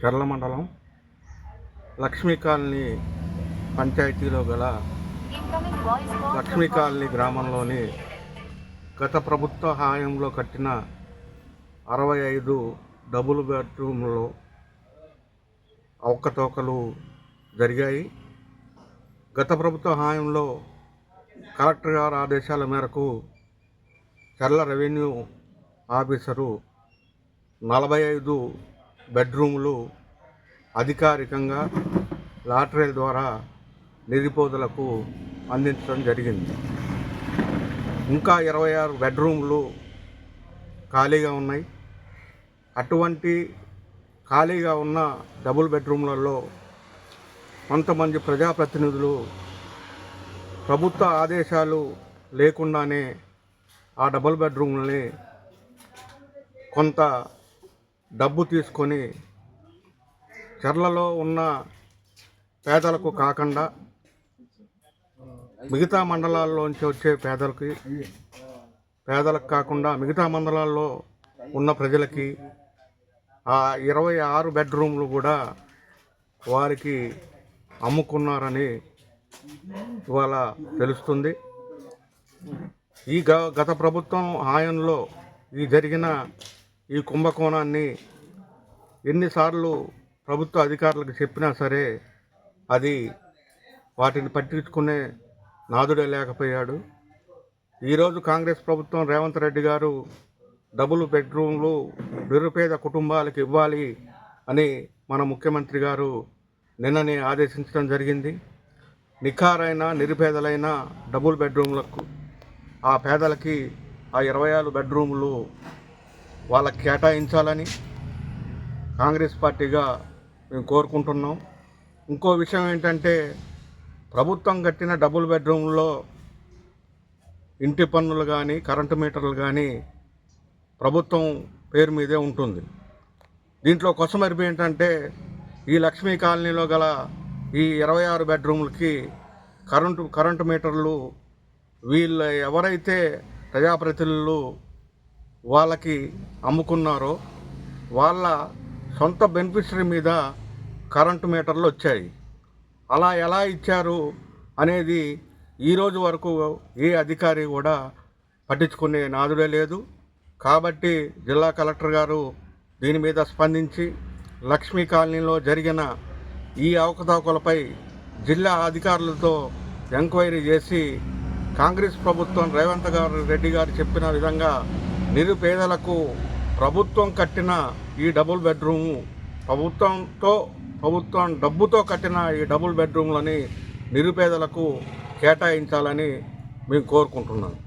చర్ల మండలం లక్ష్మీ కాలనీ పంచాయతీలో గల లక్ష్మీ కాలనీ గ్రామంలోని గత ప్రభుత్వ హాయంలో కట్టిన అరవై ఐదు డబుల్ బెడ్రూమ్లో అవకతవకలు జరిగాయి. గత ప్రభుత్వ హాయంలో కలెక్టర్ గారి ఆదేశాల మేరకు చర్ల రెవెన్యూ ఆఫీసరు నలభై ఐదు బెడ్రూములు అధికారికంగా లాటరీల ద్వారా నిరుపేదలకు అందించడం జరిగింది. ఇంకా ఇరవై ఆరు బెడ్రూమ్లు ఖాళీగా ఉన్నాయి. అటువంటి ఖాళీగా ఉన్న డబుల్ బెడ్రూమ్లలో కొంతమంది ప్రజాప్రతినిధులు ప్రభుత్వ ఆదేశాలు లేకుండానే ఆ డబుల్ బెడ్రూమ్లని కొంత డబ్బు తీసుకొని చెర్లలో ఉన్న పేదలకు కాకుండా మిగతా మండలాల్లోంచి వచ్చే పేదలకి పేదలకు కాకుండా మిగతా మండలాల్లో ఉన్న ప్రజలకి ఆ ఇరవై ఆరు బెడ్రూమ్లు కూడా వారికి అమ్ముకున్నారని ఇవాళ తెలుస్తుంది. ఈ గ గత ప్రభుత్వం హాయంలో ఈ జరిగిన ఈ కుంభకోణాన్ని ఎన్నిసార్లు ప్రభుత్వ అధికారులకు చెప్పినా సరే అది వాటిని పట్టించుకునే నాదుడే లేకపోయాడు. ఈరోజు కాంగ్రెస్ ప్రభుత్వం రేవంత్ రెడ్డి గారు డబుల్ బెడ్రూమ్లు నిరుపేద కుటుంబాలకు ఇవ్వాలి అని మన ముఖ్యమంత్రి గారు నిన్ననే ఆదేశించడం జరిగింది. నిఖారైన నిరుపేదలైన డబుల్ బెడ్రూమ్లకు ఆ పేదలకి ఆ ఇరవై ఆరు బెడ్రూమ్లు వాళ్ళకి కేటాయించాలని కాంగ్రెస్ పార్టీగా మేము కోరుకుంటున్నాం. ఇంకో విషయం ఏంటంటే ప్రభుత్వం కట్టిన డబుల్ బెడ్రూమ్లో ఇంటి పన్నులు కానీ కరెంటు మీటర్లు కానీ ప్రభుత్వం పేరు మీదే ఉంటుంది. దీంట్లో కొసమరిపి ఏంటంటే ఈ లక్ష్మీ కాలనీలో గల ఈ ఇరవై ఆరు బెడ్రూమ్లకి కరెంటు కరెంటు మీటర్లు వీళ్ళ ఎవరైతే ప్రజాప్రతినిధులు వాళ్ళకి అమ్ముకున్నారో వాళ్ళ సొంత బెనిఫిషరీ మీద కరెంటు మీటర్లు వచ్చాయి. అలా ఎలా ఇచ్చారు అనేది ఈ రోజు వరకు ఏ అధికారి కూడా పట్టించుకునే నాదుడే లేదు. కాబట్టి జిల్లా కలెక్టర్ గారు దీని మీద స్పందించి లక్ష్మీ కాలనీలో జరిగిన ఈ అవకతవకలపై జిల్లా అధికారులతో ఎంక్వైరీ చేసి కాంగ్రెస్ ప్రభుత్వం రేవంత్ గారు రెడ్డి గారు చెప్పిన విధంగా నిరుపేదలకు ప్రభుత్వం కట్టిన ఈ డబుల్ బెడ్రూము ప్రభుత్వంతో ప్రభుత్వం డబ్బుతో కట్టిన ఈ డబుల్ బెడ్రూమ్లని నిరుపేదలకు కేటాయించాలని మేము కోరుకుంటున్నాను